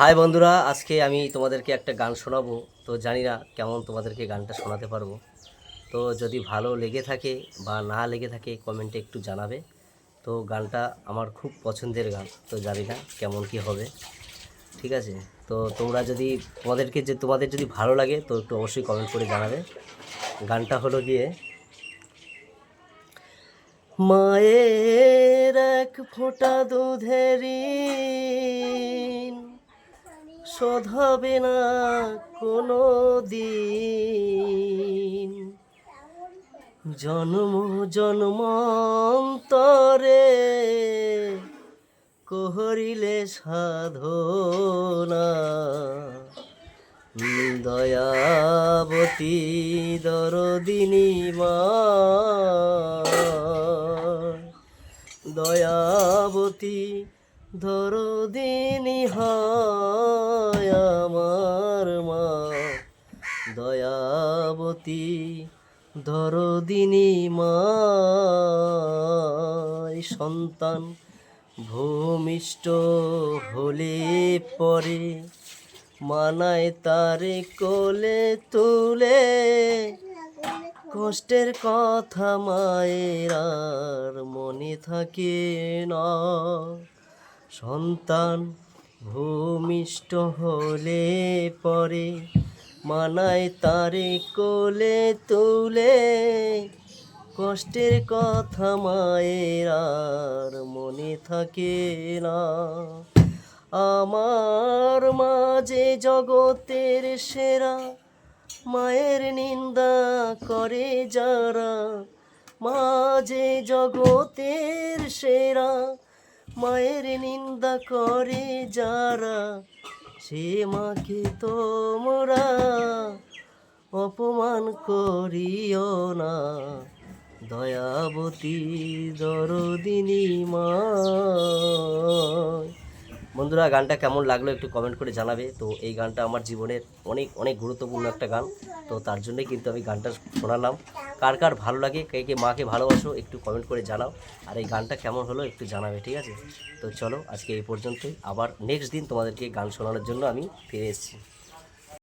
High বন্ধুরা, আজকে আমি তোমাদেরকে একটা গান শোনাবো। তো জানি না কেমন তোমাদেরকে গানটা শোনাতে পারব। তো যদি ভালো লেগে থাকে বা না লেগে থাকে, কমেন্টে একটু জানাবে। তো গানটা আমার খুব পছন্দের গান, তো জানি না কেমন কি হবে। ঠিক আছে? তো তোমরা যদি তোমাদেরকে যে, তোমাদের যদি ভালো লাগে, তো একটু অবশ্যই কমেন্ট করে জানাবে। গানটা হলো গিয়ে, মায়ের এক ফোঁটা দুধের শোধ হবে না কোনো দিন। জন্ম জন্মান্তরে কহরিলে সাধনা। দয়াবতী দরদিনী মা। দয়াবতী দরদিনী হয় আমার মা। দয়াবতী দরদিনী মা সন্তান ভূমিষ্ঠ হলে পরে মানায় তারে কোলে তুলে। কষ্টের কথা মায়ের আর মনে থাকে না। সন্তান ভূমিষ্ঠ হলে পরে মানায় তারে কোলে তুলে। কষ্টের কথা মায়ের আর মনে থাকে না। আমার মাঝে জগতের সেরা মায়ের নিন্দা করে যারা। মাঝে জগতের সেরা মায়ের নিন্দা করে যারা সে মাকে তোমরা অপমান করিও না। দয়াবতী দরদিনী মা বন্ধুরা, গানটা কেমন লাগল একটু কমেন্ট করে জানাবে। তো এই গানটা আমার জীবনের অনেক অনেক গুরুত্বপূর্ণ একটা গান। তো তার জন্যই কিন্তু আমি গানটা শোনালাম। কার কার ভালো লাগে, কে কে মাকে ভালোবাসো একটু কমেন্ট করে জানাও। আর এই গানটা কেমন হলো একটু জানাবে, ঠিক আছে? তো চলো, আজকে এই পর্যন্তই। আবার নেক্সট দিন তোমাদেরকে গান শোনানোর জন্য আমি ফিরে এসেছি।